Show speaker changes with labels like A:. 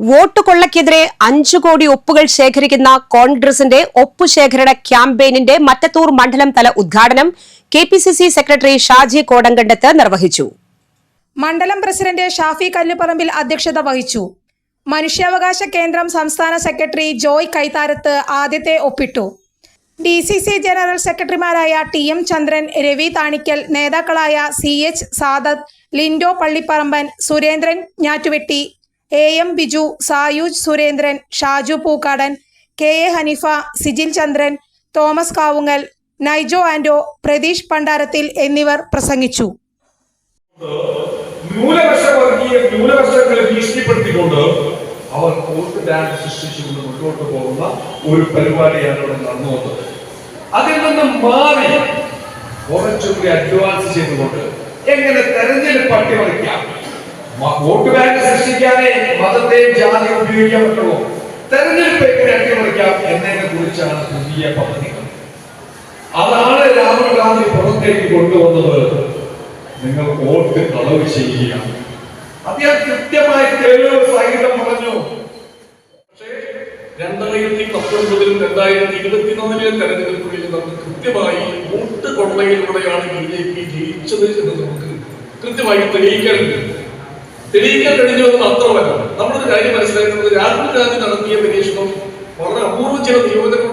A: Vote കൊള്ളക്കെതിരെ അഞ്ചു കോടി ഒപ്പുകൾ ശേഖരിക്കുന്ന കോൺഗ്രസിന്റെ ഒപ്പുശേഖരണ ക്യാമ്പയിനിന്റെ മറ്റത്തൂർ മണ്ഡലം തല ഉദ്ഘാടനം K P C C secretary Shaji Kodankandath നിർവഹിച്ചു.
B: മണ്ഡലം പ്രസിഡന്റ് ഷാഫി കല്ലുപറമ്പിൽ അധ്യക്ഷത വഹിച്ചു. മനുഷ്യാവകാശ കേന്ദ്രം സംസ്ഥാന സെക്രട്ടറി ജോയ് കൈതാരത്ത് ആദ്യത്തെ ഒപ്പിട്ടു. ഡി സി സി ജനറൽ സെക്രട്ടറിമാരായ ടി എം ചന്ദ്രൻ രവി താണിക്കൽ നേതാക്കളായ C H Sadath Lindo Pallipparamban Surendran Njattuvetti A M Biju Sayooj Surendran Shaju Pookkadan K A Haneefa Sijil Chandran Thomas Kavungal Naijo Ando Pratheesh Pandarathil എന്നിവർ പ്രസംഗിച്ചു.
C: ന്യൂനപക്ഷങ്ങളെ ഭീഷണിപ്പെടുത്തിക്കൊണ്ട് അവർ court dance സൃഷ്ടിച്ചുകൊണ്ട് മുന്നോട്ട് പോകുന്ന ഒരു പരിപാടിയാണ് ഇവിടെ നടന്നുവന്നത് അതിൽ നിന്ന് മാറി കുറച്ചുകൂടി അഡ്വാൻസ് ചെയ്തുകൊണ്ട് എങ്ങനെ തെരഞ്ഞെടുപ്പ് അട്ടിമറിക്കാം? വോട്ട് ബാങ്ക് സൃഷ്ടിക്കാനേ മതത്തെയും ജാതി ഉപയോഗിക്കാൻ പറ്റുമോ? തെരഞ്ഞെടുപ്പ് എങ്ങനെ അട്ടിമറിക്കാം എന്നതിനെ കുറിച്ചാണ് പുതിയ പദ്ധതികൾ. അതാണ് രാഹുൽ ഗാന്ധി പുറത്തേക്ക് കൊണ്ടുവന്നത്. നിങ്ങൾ വോട്ട് കളവ് ചെയ്യുക അദ്ദേഹം കൃത്യമായി തെളിവ് സഹിതം പറഞ്ഞു.
D: പക്ഷേ രണ്ടായിരത്തി പത്തൊൻപതിലും രണ്ടായിരത്തി ഇരുപത്തിനാലിലെ തെരഞ്ഞെടുപ്പുകളിൽ നമുക്ക് കൃത്യമായി വോട്ട് കൊള്ളയിലൂടെയാണ് ബി ജെ പി ജയിച്ചത് എന്ന് നമുക്ക് കൃത്യമായി തെളിയിക്കാൻ കഴിയും. തെളിയിക്കാൻ കഴിഞ്ഞു എന്ന് മാത്രമല്ല നമ്മളൊരു കാര്യം മനസ്സിലാക്കുന്നത് രാഹുൽ ഗാന്ധി നടത്തിയ പരീക്ഷണം വളരെ അപൂർവ ചില നിയോജക